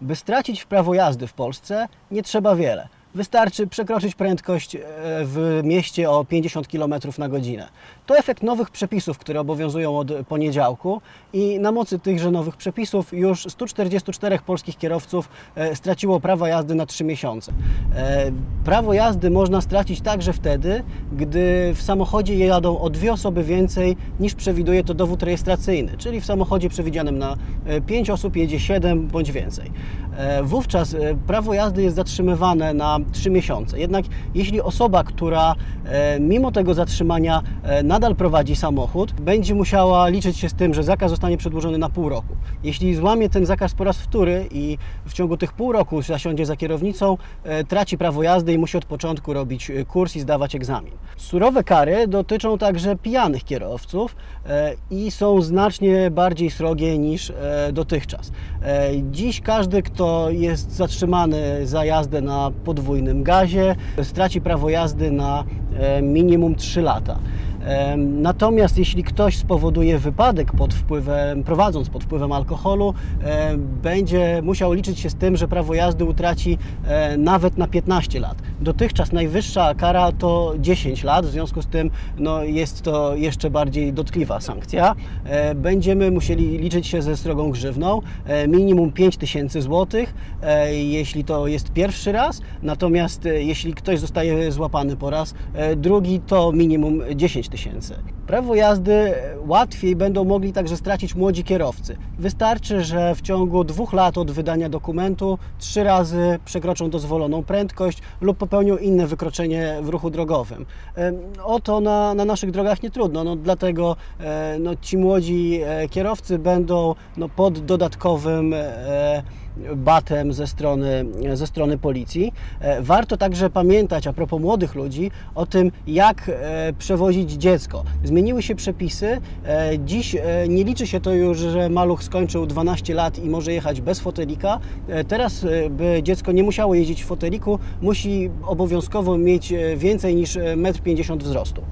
By stracić prawo jazdy w Polsce nie trzeba wiele. Wystarczy przekroczyć prędkość e, w mieście o 50 km na godzinę. To efekt nowych przepisów, które obowiązują od poniedziałku i na mocy tychże nowych przepisów już 144 polskich kierowców e, straciło prawo jazdy na 3 miesiące. E, Prawo jazdy można stracić także wtedy, gdy w samochodzie jadą o dwie osoby więcej niż przewiduje to dowód rejestracyjny, czyli w samochodzie przewidzianym na 5 osób jedzie 7 bądź więcej. E, Wówczas e, prawo jazdy jest zatrzymywane na 3 miesiące. Jednak jeśli osoba, która e, mimo tego zatrzymania nadal prowadzi samochód, będzie musiała liczyć się z tym, że zakaz zostanie przedłużony na pół roku. Jeśli złamie ten zakaz po raz wtóry i w ciągu tych pół roku zasiądzie za kierownicą, traci prawo jazdy i musi od początku robić kurs i zdawać egzamin. Surowe kary dotyczą także pijanych kierowców i są znacznie bardziej srogie niż dotychczas. Dziś każdy, kto jest zatrzymany za jazdę na podwójnym gazie, straci prawo jazdy na e, minimum 3 lata. Em, Natomiast jeśli ktoś spowoduje wypadek pod wpływem, prowadząc pod wpływem alkoholu, e, będzie musiał liczyć się z tym, że prawo jazdy utraci e, nawet na 15 lat. Dotychczas najwyższa kara to 10 lat, w związku z tym no, jest to jeszcze bardziej dotkliwa sankcja. E, Będziemy musieli liczyć się ze srogą grzywną, e, minimum 5000 zł, e, jeśli to jest pierwszy raz, natomiast jeśli ktoś zostaje złapany po raz drugi, to minimum 10 tysięcy. Prawo jazdy łatwiej będą mogli także stracić młodzi kierowcy. Wystarczy, że w ciągu dwóch lat od wydania dokumentu trzy razy przekroczą dozwoloną prędkość lub popełnią inne wykroczenie w ruchu drogowym. O to na, na naszych drogach nie trudno, no, dlatego e, no, ci młodzi e, kierowcy będą no, pod dodatkowym e, batem ze strony, ze strony policji. Warto także pamiętać a propos młodych ludzi o tym, jak przewozić dziecko. Zmieniły się przepisy. Dziś nie liczy się to już, że maluch skończył 12 lat i może jechać bez fotelika. Teraz, by dziecko nie musiało jeździć w foteliku, musi obowiązkowo mieć e, więcej niż e, 1,50 m wzrostu.